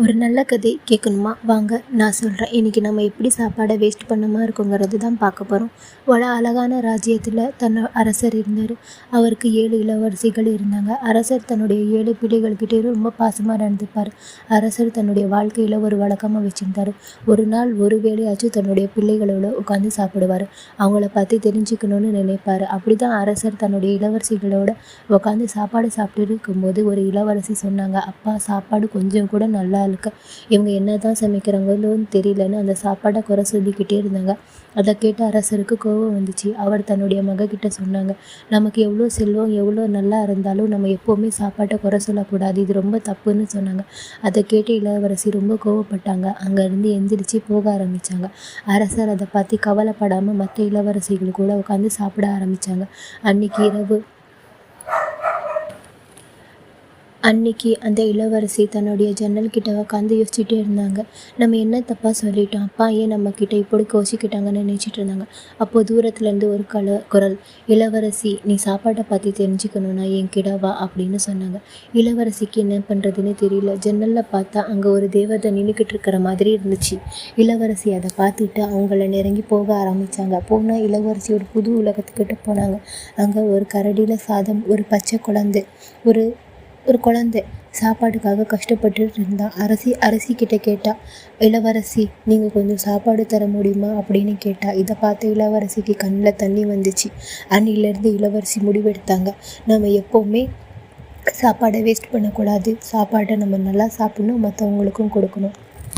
ஒரு நல்ல கதை கேட்கணுமா? வாங்க நான் சொல்கிறேன் இன்றைக்கி நம்ம எப்படி சாப்பாடை வேஸ்ட் பண்ணாமல் இருக்கோங்கிறது தான் பார்க்க போகிறோம் வள அழகான ராஜ்யத்தில் தன்னை அரசர் இருந்தார். அவருக்கு ஏழு இளவரசிகள் இருந்தாங்க. அரசர் தன்னுடைய ஏழு பிள்ளைகள்கிட்டே ரொம்ப பாசமாக நடந்துப்பார். அரசர் தன்னுடைய வாழ்க்கையில் ஒரு வழக்கமாக வச்சுருந்தார். ஒரு நாள் ஒரு வேளையாச்சும் தன்னுடைய பிள்ளைகளோட உட்காந்து சாப்பிடுவார். அவங்கள பற்றி தெரிஞ்சுக்கணும்னு நினைப்பார். அப்படி தான் அரசர் தன்னுடைய இளவரசிகளோட உட்காந்து சாப்பாடு சாப்பிட்டு இருக்கும்போது ஒரு இளவரசி சொன்னாங்க அப்பா சாப்பாடு கொஞ்சம் கூட நல்லா ஆளுக்கு. இவங்க என்ன தான் சமைக்கிறாங்களோன்னு தெரியலன்னு அந்த சாப்பாடை குறை சொல்லிக்கிட்டே இருந்தாங்க. அதை கேட்டு அரசருக்கு கோபம் வந்துச்சு. அவர் தன்னுடைய மகக்கிட்ட சொன்னாங்க நமக்கு எவ்வளோ செல்வம் எவ்வளோ நல்லா இருந்தாலும் நம்ம எப்போவுமே சாப்பாட்டை குறை சொல்லக்கூடாது. இது ரொம்ப தப்புன்னு சொன்னாங்க. அதை கேட்டு இளவரசி ரொம்ப கோவப்பட்டாங்க. அங்கேருந்து எந்திரிச்சு போக ஆரம்பித்தாங்க அரசர் அதை பற்றி கவலைப்படாமல் மற்ற இளவரசிகள் கூட உட்காந்து சாப்பிட ஆரம்பித்தாங்க அன்னைக்கு இரவு அன்னைக்கு அந்த இளவரசி தன்னுடைய ஜன்னல் கிட்ட உட்காந்து யோசிச்சுட்டே இருந்தாங்க. நம்ம என்ன தப்பாக சொல்லிட்டோம்? அப்பா ஏன் நம்மக்கிட்ட இப்படி கோச்சிக்கிட்டாங்கன்னு நினச்சிட்டு இருந்தாங்க. அப்போது தூரத்துலேருந்து ஒரு கல குரல் இளவரசி நீ சாப்பாட்டை பற்றி தெரிஞ்சுக்கணுன்னா என் கிட்ட வா அப்படின்னு சொன்னாங்க. இளவரசிக்கு என்ன பண்ணுறதுன்னு தெரியல. ஜன்னலில் பார்த்தா அங்கே ஒரு தேவதை நின்றுக்கிட்டு இருக்கிற மாதிரி இருந்துச்சு. இளவரசி அதை பார்த்துட்டு அவங்கள நெருங்கி போக ஆரம்பித்தாங்க போனால் இளவரசி ஒரு புது உலகத்துக்கிட்ட போனாங்க. அங்கே ஒரு கரடியில் சாதம் ஒரு பச்சை குழந்தை ஒரு ஒரு குழந்தை சாப்பாட்டுக்காக கஷ்டப்பட்டுட்டு இருந்தா அரசி அரசிக்கிட்ட கேட்டா இளவரசி நீங்கள் கொஞ்சம் சாப்பாடு தர முடியுமா? அப்படின்னு கேட்டா இதை பார்த்து இளவரசிக்கு கண்ணில் தண்ணி வந்துச்சு. அன்னிலேருந்து இளவரசி முடிவெடுத்தாங்க. நம்ம எப்போவுமே சாப்பாடை வேஸ்ட் பண்ணக்கூடாது. சாப்பாட்டை நம்ம நல்லா சாப்பிட்ணும் மற்றவங்களுக்கும் கொடுக்கணும்.